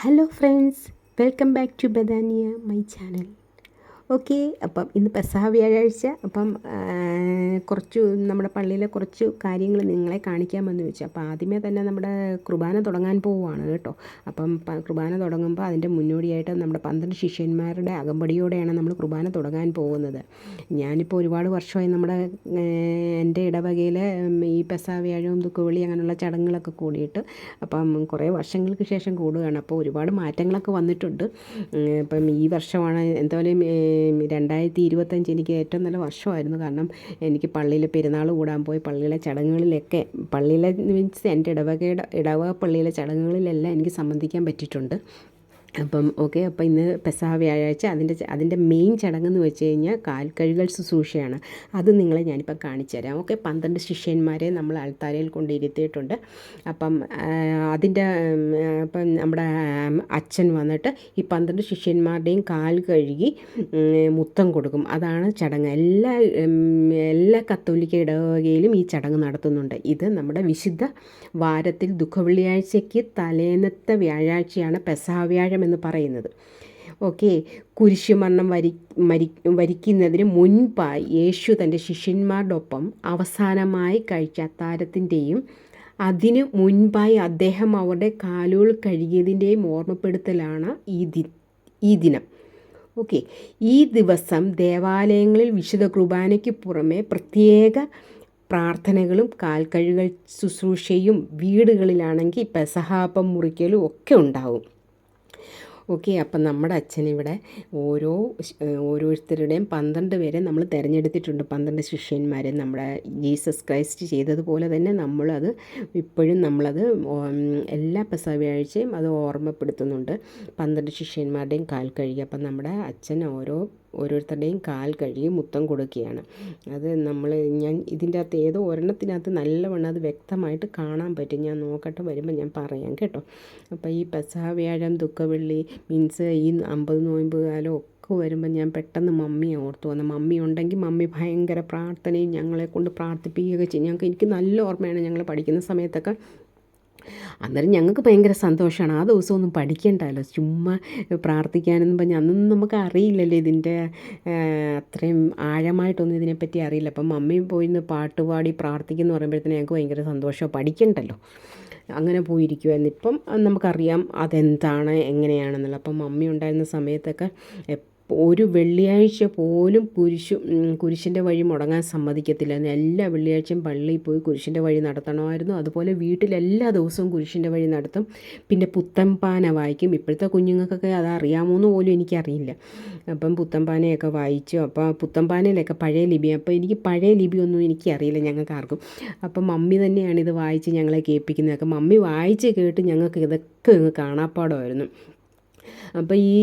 hello friends welcome back to Badania my channel Okay. അപ്പം ഇന്ന് പെസഹ വ്യാഴാഴ്ച. അപ്പം കുറച്ച് നമ്മുടെ പള്ളിയിലെ കുറച്ച് കാര്യങ്ങൾ നിങ്ങളെ കാണിക്കാമെന്ന് വെച്ചു അപ്പോൾ ആദ്യമേ തന്നെ നമ്മുടെ കുർബാന തുടങ്ങാൻ പോവുകയാണ് കേട്ടോ. അപ്പം കുർബാന തുടങ്ങുമ്പോൾ അതിന്റെ മുന്നോടിയായിട്ട് നമ്മുടെ പന്ത്രണ്ട് ശിഷ്യന്മാരുടെ അകമ്പടിയോടെയാണ് നമ്മൾ കുർബാന തുടങ്ങാൻ പോകുന്നത്. ഞാനിപ്പോൾ ഒരുപാട് വർഷമായി നമ്മുടെ എന്റെ ഇടവകയിൽ ഈ പെസഹ വ്യാഴവും ദുഃഖവിളി അങ്ങനെയുള്ള ചടങ്ങുകളൊക്കെ കൂടിയിട്ട് അപ്പം കുറേ വർഷങ്ങൾക്ക് ശേഷം കൂടുകയാണ്. അപ്പോൾ ഒരുപാട് മാറ്റങ്ങളൊക്കെ വന്നിട്ടുണ്ട്. അപ്പം ഈ വർഷമാണ് എന്തായാലും രണ്ടായിരത്തി ഇരുപത്തഞ്ച് എനിക്ക് ഏറ്റവും നല്ല വർഷമായിരുന്നു. കാരണം എനിക്ക് പള്ളിയിൽ പെരുന്നാൾ കൂടാൻ പോയി. പള്ളിയിലെ ചടങ്ങുകളിലൊക്കെ പള്ളിയിലെ മീൻസ് എന്റെ ഇടവകയുടെ ഇടവക പള്ളിയിലെ ചടങ്ങുകളിലെല്ലാം എനിക്ക് സംബന്ധിക്കാൻ പറ്റിയിട്ടുണ്ട്. അപ്പം ഓക്കെ അപ്പം ഇന്ന് പെസഹ വ്യാഴാഴ്ച അതിന്റെ അതിന്റെ മെയിൻ ചടങ്ങെന്ന് വെച്ച് കഴിഞ്ഞാൽ കാൽക്കഴുകൽ ശുശ്രൂഷയാണ്. അത് നിങ്ങളെ ഞാനിപ്പോൾ കാണിച്ചു തരാം. ഓക്കെ പന്ത്രണ്ട് ശിഷ്യന്മാരെ നമ്മൾ അൾത്താരയിൽ കൊണ്ടിരുത്തിയിട്ടുണ്ട് അപ്പം അതിന്റെ അപ്പം നമ്മുടെ അച്ഛൻ വന്നിട്ട് ഈ പന്ത്രണ്ട് ശിഷ്യന്മാരുടെയും കാൽ കഴുകി മുത്തം കൊടുക്കും. അതാണ് ചടങ്ങ്. എല്ലാ എല്ലാ കത്തോലിക്ക ഇടവകയിലും ഈ ചടങ്ങ് നടത്തുന്നുണ്ട്. ഇത് നമ്മുടെ വിശുദ്ധ വാരത്തിൽ ദുഃഖവെള്ളിയാഴ്ചയ്ക്ക് തലേന്നത്തെ വ്യാഴാഴ്ചയാണ് പെസഹ വ്യാഴം എന്ന് പറയുന്നത്. ഓക്കെ. കുരിശുമരണം വരി മരി വരിക്കുന്നതിന് മുൻപായി യേശു തന്റെ ശിഷ്യന്മാരോടൊപ്പം അവസാനമായി കഴിച്ച താരത്തിന്റെയും അതിന് മുൻപായി അദ്ദേഹം അവരുടെ കാലുകൾ കഴുകിയതിന്റെയും ഓർമ്മപ്പെടുത്തലാണ് ഈ ദി ഈ ദിനം. ഓക്കെ. ഈ ദിവസം ദേവാലയങ്ങളിൽ വിശുദ്ധ കുർബാനയ്ക്ക് പുറമെ പ്രത്യേക പ്രാർത്ഥനകളും കാൽക്കഴുകൾ ശുശ്രൂഷയും വീടുകളിലാണെങ്കിൽ പെസഹാപ്പം മുറിക്കലും ഒക്കെ ഉണ്ടാവും. ഓക്കെ അപ്പം നമ്മുടെ അച്ഛനിവിടെ ഓരോ ഓരോരുത്തരുടെയും പന്ത്രണ്ട് പേരെ നമ്മൾ തിരഞ്ഞെടുത്തിട്ടുണ്ട്. പന്ത്രണ്ട് ശിഷ്യന്മാരെ നമ്മുടെ ജീസസ് ക്രൈസ്റ്റ് ചെയ്തതുപോലെ തന്നെ നമ്മളത് ഇപ്പോഴും നമ്മളത് എല്ലാ പെസഹ വ്യാഴ്ചയും അത് ഓർമ്മപ്പെടുത്തുന്നുണ്ട്. പന്ത്രണ്ട് ശിഷ്യന്മാരുടെയും കാൽ കഴുകി. അപ്പം നമ്മുടെ അച്ഛൻ ഓരോ ഓരോരുത്തരുടെയും കാൽ കഴുകി മുത്തം കൊടുക്കുകയാണ്. അത് നമ്മൾ ഞാൻ ഇതിന്റെ അകത്ത് ഏതോ ഒരെണ്ണത്തിനകത്ത് നല്ലവണ്ണം അത് വ്യക്തമായിട്ട് കാണാൻ പറ്റും. ഞാൻ നോക്കട്ടെ വരുമ്പോൾ ഞാൻ പറയാം കേട്ടോ. അപ്പോൾ ഈ പെസഹ വ്യാഴം ദുഃഖവെള്ളി മീൻസ് ഈ അമ്പത് നോയമ്പ് കാലം ഒക്കെ വരുമ്പോൾ ഞാൻ പെട്ടെന്ന് മമ്മിയെ ഓർത്തു വന്നു. മമ്മി ഉണ്ടെങ്കിൽ മമ്മി ഭയങ്കര പ്രാർത്ഥനയും ഞങ്ങളെ കൊണ്ട് പ്രാർത്ഥിപ്പിക്കുകയൊക്കെ ചെയ്യും. ഞങ്ങൾക്ക് എനിക്ക് നല്ല ഓർമ്മയാണ് ഞങ്ങൾ പഠിക്കുന്ന സമയത്തൊക്കെ. അന്നേരം ഞങ്ങൾക്ക് ഭയങ്കര സന്തോഷമാണ് ആ ദിവസമൊന്നും പഠിക്കണ്ടല്ലോ. ചുമ്മാ പ്രാർത്ഥിക്കാനെന്ന് പറഞ്ഞാൽ അന്നൊന്നും നമുക്ക് അറിയില്ലല്ലോ ഇതിന്റെ അത്രയും ആഴമായിട്ടൊന്നും ഇതിനെപ്പറ്റി അറിയില്ല. അപ്പം മമ്മിയും പോയി ഇന്ന് പാട്ടുപാടി പ്രാർത്ഥിക്കുന്നു പറയുമ്പോഴത്തേന് ഞങ്ങൾക്ക് ഭയങ്കര സന്തോഷമാണ്. പഠിക്കണ്ടല്ലോ. അങ്ങനെ പോയിരിക്കുമായിരുന്നു ഇപ്പം നമുക്കറിയാം അതെന്താണ് എങ്ങനെയാണെന്നുള്ളത്. അപ്പം മമ്മി ഉണ്ടായിരുന്ന സമയത്തൊക്കെ ഒരു വെള്ളിയാഴ്ച പോലും കുരിശു കുരിശിന്റെ വഴി മുടങ്ങാൻ സമ്മതിക്കത്തില്ലായിരുന്നു. എല്ലാ വെള്ളിയാഴ്ചയും പള്ളിയിൽ പോയി കുരിശിന്റെ വഴി നടത്തണമായിരുന്നു. അതുപോലെ വീട്ടിൽ എല്ലാ ദിവസവും കുരിശിന്റെ വഴി നടത്തും. പിന്നെ പുത്തൻപാന വായിക്കും. ഇപ്പോഴത്തെ കുഞ്ഞുങ്ങൾക്കൊക്കെ അത് അറിയാമോന്ന് പോലും എനിക്കറിയില്ല. അപ്പം പുത്തൻപാനയൊക്കെ വായിച്ചു. അപ്പോൾ പുത്തൻപാനയിലൊക്കെ പഴയ ലിപി. അപ്പോൾ എനിക്ക് പഴയ ലിപിയൊന്നും എനിക്കറിയില്ല ഞങ്ങൾക്ക് ആർക്കും അപ്പം മമ്മി തന്നെയാണ് ഇത് വായിച്ച് ഞങ്ങളെ കേൾപ്പിക്കുന്നതൊക്കെ മമ്മി വായിച്ച് കേട്ട് ഞങ്ങൾക്ക് ഇതൊക്കെ കാണാപ്പാടമായിരുന്നു. അപ്പോൾ ഈ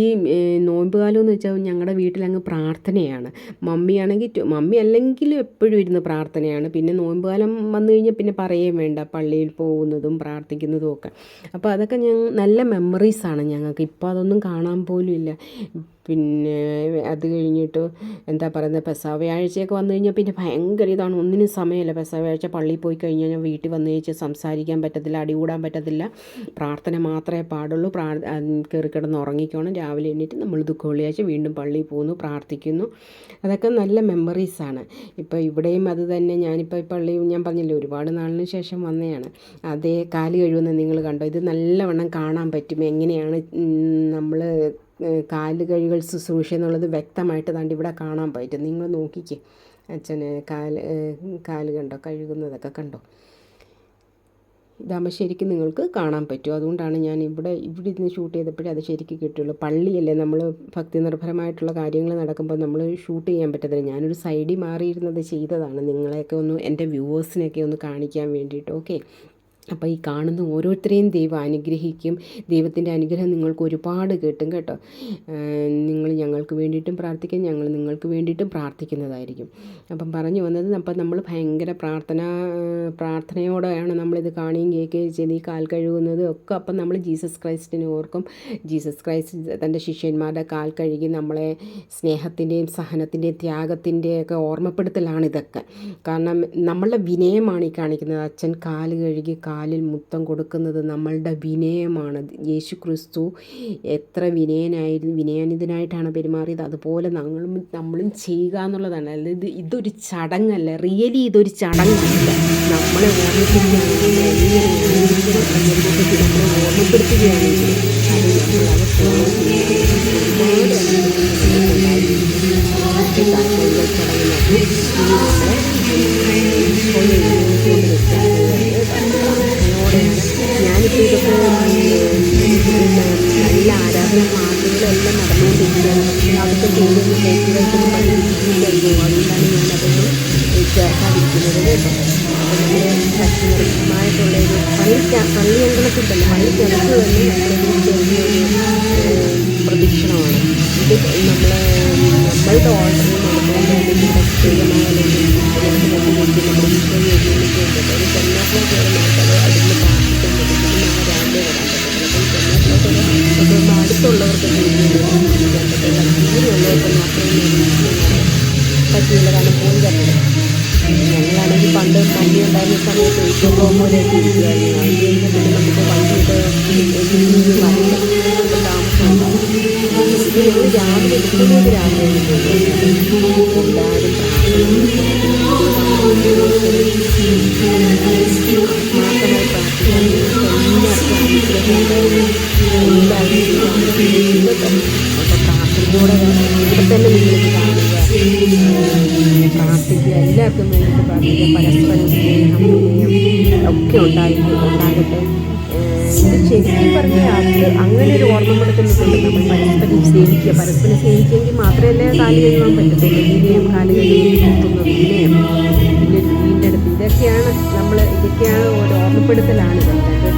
നോയമ്പ് കാലം എന്ന് വെച്ചാൽ ഞങ്ങളുടെ വീട്ടിലങ്ങ് പ്രാർത്ഥനയാണ്. മമ്മിയാണെങ്കിൽ മമ്മി അല്ലെങ്കിലും എപ്പോഴും ഇരുന്ന് പ്രാർത്ഥനയാണ്. പിന്നെ നോയമ്പ് കാലം വന്നു കഴിഞ്ഞാൽ പിന്നെ പറയുകയും വേണ്ട പള്ളിയിൽ പോകുന്നതും പ്രാർത്ഥിക്കുന്നതും ഒക്കെ. അപ്പോൾ അതൊക്കെ ഞങ്ങൾ നല്ല മെമ്മറീസാണ് ഞങ്ങൾക്ക്. ഇപ്പോൾ അതൊന്നും കാണാൻ പോലും ഇല്ല. പിന്നെ അത് കഴിഞ്ഞിട്ട് എന്താ പറയുന്നത് പെസാ വ്യാഴ്ചയൊക്കെ വന്നു കഴിഞ്ഞാൽ പിന്നെ ഭയങ്കര ഇതാണ്. ഒന്നിനും സമയമില്ല പെസാ വ്യാഴ്ച പള്ളിയിൽ പോയി കഴിഞ്ഞാൽ ഞാൻ വീട്ടിൽ വന്നു കഴിച്ച് സംസാരിക്കാൻ പറ്റത്തില്ല അടികൂടാൻ പറ്റത്തില്ല. പ്രാർത്ഥന മാത്രമേ പാടുള്ളൂ. പ്രാ കയറി കിടന്ന് ഉറങ്ങിക്കോണം. രാവിലെ എണീറ്റ് നമ്മൾ ദുഃഖ വെള്ളിയാഴ്ച വീണ്ടും പള്ളിയിൽ പോകുന്നു പ്രാർത്ഥിക്കുന്നു. അതൊക്കെ നല്ല മെമ്മറീസാണ് ഇപ്പോൾ ഇവിടെയും അത് തന്നെ. ഞാനിപ്പോൾ പള്ളി ഞാൻ പറഞ്ഞില്ലേ ഒരുപാട് നാളിന് ശേഷം വന്നതാണ്. അതേ കാൽ കഴിവെന്ന് നിങ്ങൾ കണ്ടോ? ഇത് നല്ലവണ്ണം കാണാൻ പറ്റും. എങ്ങനെയാണ് നമ്മൾ കാൽ കഴുകൽ ശുശ്രൂഷ എന്നുള്ളത് വ്യക്തമായിട്ട് ദാണ്ട് ഇവിടെ കാണാൻ പറ്റും. നിങ്ങൾ നോക്കിക്കേ. അച്ഛന് കാൽ കാൽ കണ്ടോ? കഴുകുന്നതൊക്കെ കണ്ടോ? ഇതാകുമ്പോൾ ശരിക്കും നിങ്ങൾക്ക് കാണാൻ പറ്റും. അതുകൊണ്ടാണ് ഞാൻ ഇവിടെ ഇവിടെ ഇരുന്ന് ഷൂട്ട് ചെയ്തപ്പോഴേ അത് ശരിക്കും കിട്ടുള്ളൂ പള്ളിയല്ലേ നമ്മൾ ഭക്തി നിർഭരമായിട്ടുള്ള കാര്യങ്ങൾ നടക്കുമ്പോൾ നമ്മൾ ഷൂട്ട് ചെയ്യാൻ പറ്റത്തില്ല. ഞാനൊരു സൈഡിൽ മാറിയിരുന്നത് ചെയ്തതാണ്. നിങ്ങളെയൊക്കെ ഒന്ന് എന്റെ വ്യൂവേഴ്സിനെയൊക്കെ ഒന്ന് കാണിക്കാൻ വേണ്ടിയിട്ട്. ഓക്കെ? അപ്പോൾ ഈ കാണുന്ന ഓരോരുത്തരെയും ദൈവം അനുഗ്രഹിക്കും. ദൈവത്തിന്റെ അനുഗ്രഹം നിങ്ങൾക്ക് ഒരുപാട് കിട്ടും കേട്ടോ. നിങ്ങൾ ഞങ്ങൾക്ക് വേണ്ടിയിട്ടും പ്രാർത്ഥിക്കും ഞങ്ങൾ നിങ്ങൾക്ക് വേണ്ടിയിട്ടും പ്രാർത്ഥിക്കുന്നതായിരിക്കും. അപ്പം പറഞ്ഞു വന്നത് അപ്പം നമ്മൾ ഭയങ്കര പ്രാർത്ഥന പ്രാർത്ഥനയോടെയാണ് നമ്മളിത് കാണുകയും കേൾക്കുകയും ചെയ്ത് ഈ കാൽ കഴുകുന്നതും ഒക്കെ അപ്പം നമ്മൾ ജീസസ് ക്രൈസ്റ്റിനെ ഓർക്കും. ജീസസ് ക്രൈസ്റ്റ് തന്റെ ശിഷ്യന്മാരുടെ കാൽ കഴുകി നമ്മളെ സ്നേഹത്തിന്റെയും സഹനത്തിന്റെയും ത്യാഗത്തിന്റെയൊക്കെ ഓർമ്മപ്പെടുത്തലാണ് ഇതൊക്കെ. കാരണം നമ്മളുടെ വിനയമാണ് ഈ കാണിക്കുന്നത്. അച്ഛൻ കാൽ കഴുകി കാൽ കാലിൽ മുത്തം കൊടുക്കുന്നത് നമ്മളുടെ വിനയമാണ്. യേശു ക്രിസ്തു എത്ര വിനയനായിരുന്നു വിനയാനിതനായിട്ടാണ് പെരുമാറിയത്? അതുപോലെ നമ്മളും നമ്മളും ചെയ്യുക എന്നുള്ളതാണ്. ഇത് ഇതൊരു ചടങ്ങല്ല. റിയലി ഇതൊരു ചടങ്ങല്ല. നമ്മളെ ഓർമ്മപ്പെടുത്തുകയാണെങ്കിൽ അത് നമ്മൾ പക്ഷേ അതൊക്കെ ചെയ്തൊന്ന് കേൾക്കുകൾക്കൊന്നും പഠിപ്പിച്ചിട്ടുണ്ടായിരുന്നു അതുകൊണ്ടാണ് ഞാനതൊന്നും ചേർക്കാതിരിക്കുന്നത് കേട്ടോ നമ്മുടെ ഭക്തിനിർഭമായിട്ടുള്ള ഒരു പള്ളി പള്ളി അങ്കണത്തിൽ തന്നെ നമ്മളൊരു ചെറിയൊരു പ്രദക്ഷിണമാണ് നമ്മൾ നമ്മളുടെ ഓർഡറിൽ അല്ലെങ്കിൽ നമ്മുടെ ഈശോ യോഗിയിലേക്ക് ഒരു കാരണം പോയി പറ്റില്ല ഞങ്ങളാണെങ്കിൽ പണ്ട് വണ്ടി ഉണ്ടായിരുന്ന സമയത്ത് ഇപ്പോൾ പോലെയൊക്കെ ഇരിക്കുമായിരുന്നു അത് കഴിഞ്ഞ് പിന്നെ നമുക്ക് തിരിഞ്ഞ് വരണ്ട താമസം ഇത് ഞങ്ങൾ രാവിലെ എടുക്കുന്നത് രാവിലെ എല്ലാവരും മാത്രമായി പ്രാർത്ഥിക്കാൻ എല്ലാവരും അപ്പോൾ പ്രാർത്ഥനയോടെ എല്ലാവർക്കും വേണ്ടിയിട്ട് പ്രാർത്ഥിക്കുക പരസ്പരം സ്നേഹം വിനയം ഒക്കെ ഉണ്ടായി ഉണ്ടാകട്ടെ. ശരിക്കും പറഞ്ഞാൽ അത് അങ്ങനെ ഒരു ഓർമ്മപ്പെടുത്തുന്നുണ്ട് നമ്മൾ പരസ്പരം സ്നേഹിക്കുക. പരസ്പരം സ്നേഹിച്ചെങ്കിൽ മാത്രമല്ലേ കാൽ കഴുകാൻ പറ്റത്തുള്ളൂ. വിനയം കാൽ കഴുകി നിർത്തുന്നത് വിനയം പിന്നെ വീണ്ടെടുപ്പ്. ഇതൊക്കെയാണ് നമ്മൾ ഇതൊക്കെയാണ് ഒരു ഓർമ്മപ്പെടുത്തലാണ്. ഇതൊക്കെ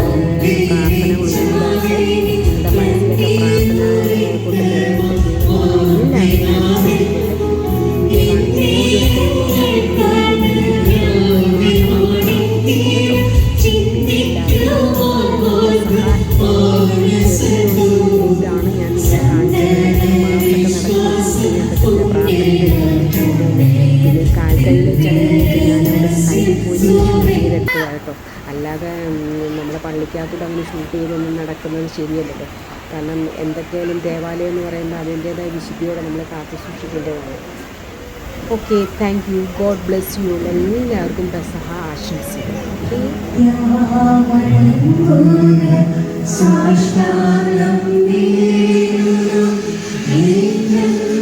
കേട്ടോ അല്ലാതെ നമ്മുടെ പള്ളിക്കകത്തൂടെ അങ്ങനെ ഷൂട്ട് ചെയ്തൊന്നും നടക്കുന്നത് ശരിയല്ലല്ലോ. കാരണം എന്തൊക്കെയാലും ദേവാലയം എന്ന് പറയുമ്പോൾ അതിന്റെതായ വിശുദ്ധിയോടെ നമ്മൾ കാത്തു സൂക്ഷിക്കേണ്ടതാണ്. Okay thank you God bless you എല്ലാവർക്കും ബസഹ ആശംസിക്കുന്നു ഓക്കെ